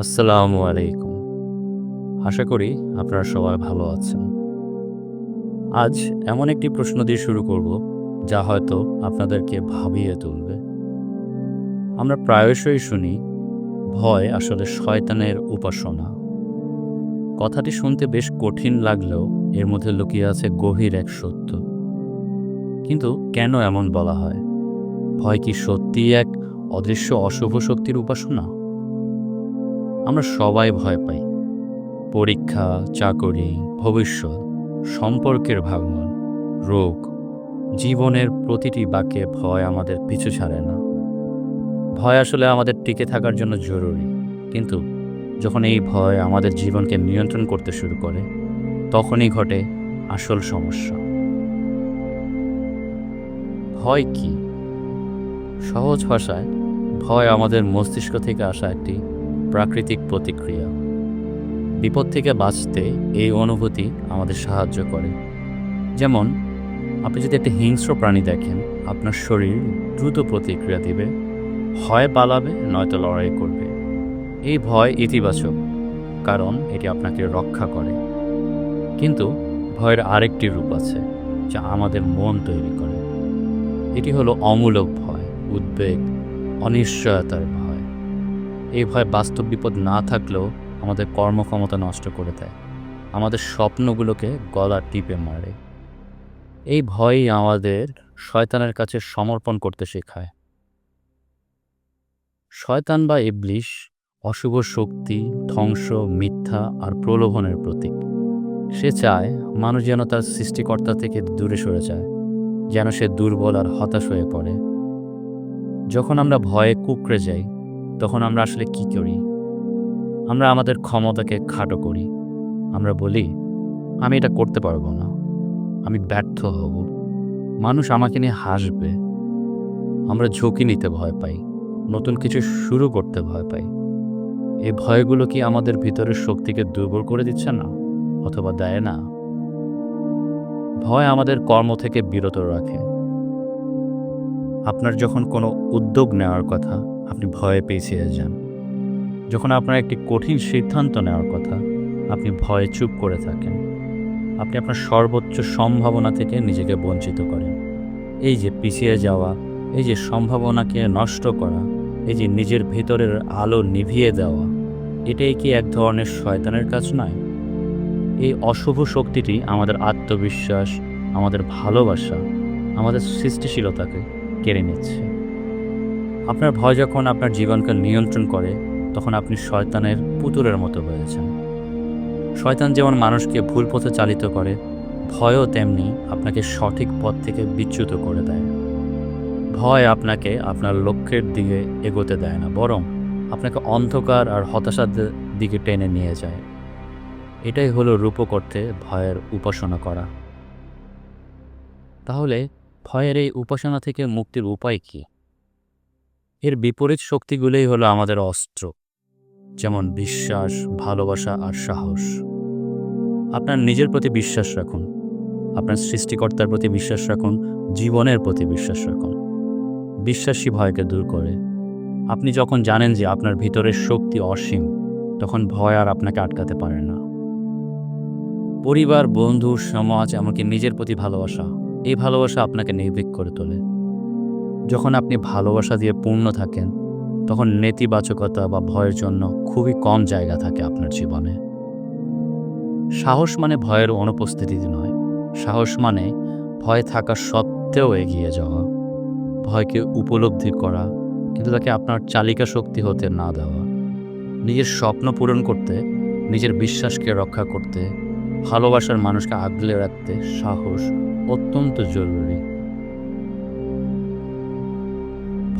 আসসালামু আলাইকুম। আশা করি আপনারা সবাই ভালো আছেন। আজ এমন একটি প্রশ্ন দিয়ে শুরু করব, যা হয়তো আপনাদেরকে ভাবিয়ে তুলবে। আমরা প্রায়শই শুনি, ভয় আসলে শয়তানের উপাসনা। কথাটি শুনতে বেশ কঠিন লাগলেও এর মধ্যে লুকিয়ে আছে গভীর এক সত্য। কিন্তু কেন এমন বলা হয়? ভয় কি সত্যিই এক অদৃশ্য অশুভ শক্তির উপাসনা? আমরা সবাই ভয় পাই। পরীক্ষা, চাকরি, ভবিষ্যৎ, সম্পর্কের ভাঙন রোগ, জীবনের প্রতিটি বাক্যে ভয় আমাদের পিছু ছাড়ে না। ভয় আসলে আমাদের টিকে থাকার জন্য জরুরি। কিন্তু যখন এই ভয় আমাদের জীবনকে নিয়ন্ত্রণ করতে শুরু করে, তখনই ঘটে আসল সমস্যা। ভয় কি? সহজ ভাষায়, ভয় আমাদের মস্তিষ্ক থেকে আসা একটি প্রাকৃতিক প্রতিক্রিয়া। বিপদ থেকে বাঁচতে এই অনুভূতি আমাদের সাহায্য করে। যেমন, আপনি যদি একটা হিংস্র প্রাণী দেখেন, আপনার শরীর দ্রুত প্রতিক্রিয়া দিবে হয় পালাবে নয়তো লড়াই করবে। এই ভয় ইতিবাচক, কারণ এটি আপনাকে রক্ষা করে। কিন্তু ভয়ের আরেকটি রূপ আছে, যা আমাদের মন তৈরি করে। এটি হলো অমূলক ভয়, উদ্বেগ, অনিশ্চয়তার ভয়। এই ভয় বাস্তব বিপদ না থাকলেও আমাদের কর্মক্ষমতা নষ্ট করে দেয়। আমাদের স্বপ্নগুলোকে গলা টিপে মারে। এই ভয়ই আমাদের শয়তানের কাছে সমর্পণ করতে শেখায়। শয়তান বা ইবলিশ অশুভ শক্তি, ধ্বংস, মিথ্যা আর প্রলোভনের প্রতীক। সে চায় মানুষ যেন তার সৃষ্টিকর্তা থেকে দূরে সরে যায়, যেন সে দুর্বল আর হতাশ হয়ে পড়ে। যখন আমরা ভয়ে কুকড়ে যাই তখন আমরা আসলে কি করি? আমরা আমাদের ক্ষমতাকে খাটো করি। আমরা বলি, আমি এটা করতে পারব না। আমি ব্যর্থ হব। মানুষ আমাকে নিয়ে হাসবে। আমরা ঝুঁকি নিতে ভয় পাই। নতুন কিছু শুরু করতে ভয় পাই। এই ভয়গুলো কি আমাদের ভিতরের শক্তিকে দুর্বল করে দিচ্ছে না? অথবা দেয় না? ভয় আমাদের কর্ম থেকে বিরত রাখে। আপনার যখন কোনো উদ্যোগ নেওয়ার কথা আপনি ভয়ে পিছিয়ে যান। যখন আপনার একটি কঠিন সিদ্ধান্ত নেওয়ার কথা, আপনি ভয়ে চুপ করে থাকেন। আপনি আপনার সর্বোচ্চ সম্ভাবনা থেকে নিজেকে বঞ্চিত করেন। এই যে পিছিয়ে যাওয়া, এই যে সম্ভাবনাকে নষ্ট করা, এই যে নিজের ভেতরের আলো নিভিয়ে দেওয়া, এটাই কি এক ধরনের শয়তানের কাজ নয়? এই অশুভ শক্তিটি আমাদের আত্মবিশ্বাস, আমাদের ভালোবাসা, আমাদের সৃষ্টিশীলতাকে কেড়ে নিচ্ছে। আপনার ভয় যখন আপনার জীবনকে নিয়ন্ত্রণ করে, তখন আপনি শয়তানের পুতুলের মতো হয়েছেন শয়তান যেমন মানুষকে ভুল পথে চালিত করে, ভয়ও তেমনি আপনাকে সঠিক পথ থেকে বিচ্যুত করে দেয়। ভয় আপনাকে আপনার লক্ষ্যের দিকে এগোতে দেয় না, বরং আপনাকে অন্ধকার আর হতাশার দিকে টেনে নিয়ে যায়। এটাই হলো রূপকর্থে ভয়ের উপাসনা করা। তাহলে ভয়ের এই উপাসনা থেকে মুক্তির উপায় কি? এর বিপরীত শক্তিগুলোই হলো আমাদের অস্ত্র, যেমন বিশ্বাস, ভালোবাসা আর সাহস। আপনার নিজের প্রতি বিশ্বাস রাখুন, আপনার সৃষ্টিকর্তার প্রতি বিশ্বাস রাখুন, জীবনের প্রতি বিশ্বাস রাখুন। বিশ্বাসী ভয়কে দূর করে। আপনি যখন জানেন যে আপনার ভিতরের শক্তি অসীম, তখন ভয় আর আপনাকে আটকাতে পারে না। পরিবার, বন্ধু, সমাজ, এমনকি নিজের প্রতি ভালোবাসা, এই ভালোবাসা আপনাকে নির্ভীক করে তোলে। যখন আপনি ভালোবাসা দিয়ে পূর্ণ থাকেন, তখন নেতিবাচকতা বা ভয়ের জন্য খুবই কম জায়গা থাকে আপনার জীবনে। সাহস মানে ভয়ের অনুপস্থিতি নয়। সাহস মানে ভয় থাকা সত্ত্বেও এগিয়ে যাওয়া। ভয়কে উপলব্ধি করা, কিন্তু তাকে আপনার চালিকা শক্তি হতে না দেওয়া। নিজের স্বপ্ন পূরণ করতে, নিজের বিশ্বাসকে রক্ষা করতে, ভালোবাসার মানুষকে আগলে রাখতে সাহস অত্যন্ত জরুরি।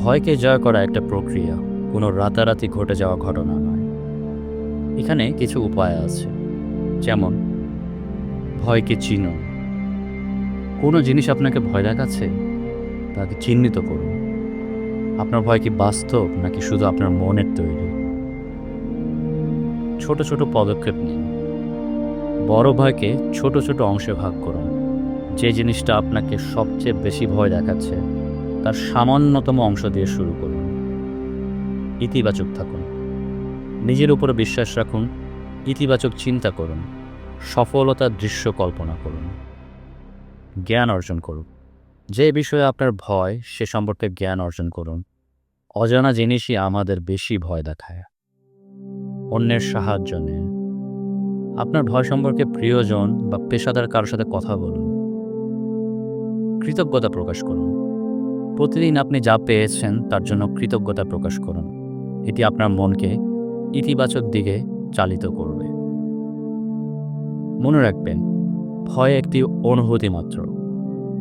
ভয়কে জয় করা একটা প্রক্রিয়া, কোনো রাতারাতি ঘটে যাওয়া ঘটনা নয়। এখানে কিছু উপায় আছে। যেমন, ভয়কে চিনুন কোনো জিনিস আপনাকে ভয় দেখাচ্ছে? তাকে চিহ্নিত করুন। আপনার ভয় কি বাস্তব, নাকি শুধু আপনার মনের তৈরি? ছোট ছোট পদক্ষেপ নিন। বড় ভয়কে ছোট ছোট অংশে ভাগ করুন। যে জিনিসটা আপনাকে সবচেয়ে বেশি ভয় দেখাচ্ছে তার সামান্যতম অংশ দিয়ে শুরু করুন। ইতিবাচক থাকুন। নিজের উপরে বিশ্বাস রাখুন। ইতিবাচক চিন্তা করুন। সফলতার দৃশ্য কল্পনা করুন। জ্ঞান অর্জন করুন। যে বিষয়ে আপনার ভয়, সে সম্পর্কে জ্ঞান অর্জন করুন। অজানা জিনিসই আমাদের বেশি ভয় দেখায়। অন্যের সাহায্য নিন। আপনার ভয় সম্পর্কে প্রিয়জন বা পেশাদার কারোর সাথে কথা বলুন। কৃতজ্ঞতা প্রকাশ করুন। প্রতিদিন আপনি যা পেয়েছেন, তার জন্য কৃতজ্ঞতা প্রকাশ করুন। এটি আপনার মনকে ইতিবাচক দিকে চালিত করবে। মনে রাখবেন, ভয় একটি অনুভূতি মাত্র।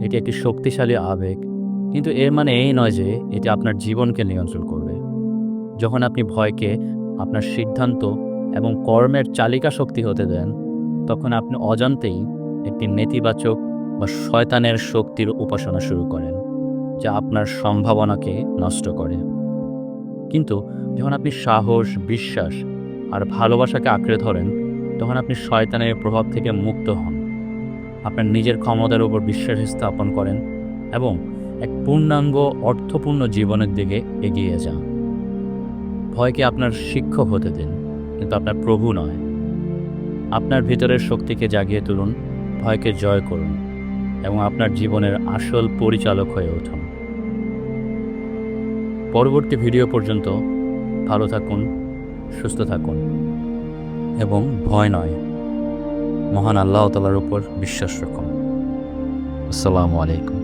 এটি একটি শক্তিশালী আবেগ, কিন্তু এর মানে এই নয় যে এটি আপনার জীবনকে নিয়ন্ত্রণ করবে। যখন আপনি ভয়কে আপনার সিদ্ধান্ত এবং কর্মের চালিকা শক্তি হতে দেন, তখন আপনি অজান্তেই একটি নেতিবাচক বা শয়তানের শক্তির উপাসনা শুরু করেন। যা আপনার সম্ভাবনাকে নষ্ট করে। কিন্তু যখন আপনি সাহস, বিশ্বাস আর ভালোবাসাকে আঁকড়ে ধরেন, তখন আপনি শয়তানের প্রভাব থেকে মুক্ত হন। আপনার নিজের ক্ষমতার উপর বিশ্বাস স্থাপন করেন এবং এক পূর্ণাঙ্গ, অর্থপূর্ণ জীবনের দিকে এগিয়ে যান। ভয়কে আপনার শিক্ষক হতে দিন, কিন্তু আপনার প্রভু নয়। আপনার ভিতরের শক্তিকে জাগিয়ে তুলুন, ভয়কে জয় করুন। এবং আপনার জীবনের আসল পরিচালক হয়ে উঠুন পরবর্তী ভিডিও পর্যন্ত ভালো থাকুন, সুস্থ থাকুন এবং ভয় নয়, মহান আল্লাহ তালার উপর বিশ্বাস রাখুন। আসসালামু আলাইকুম।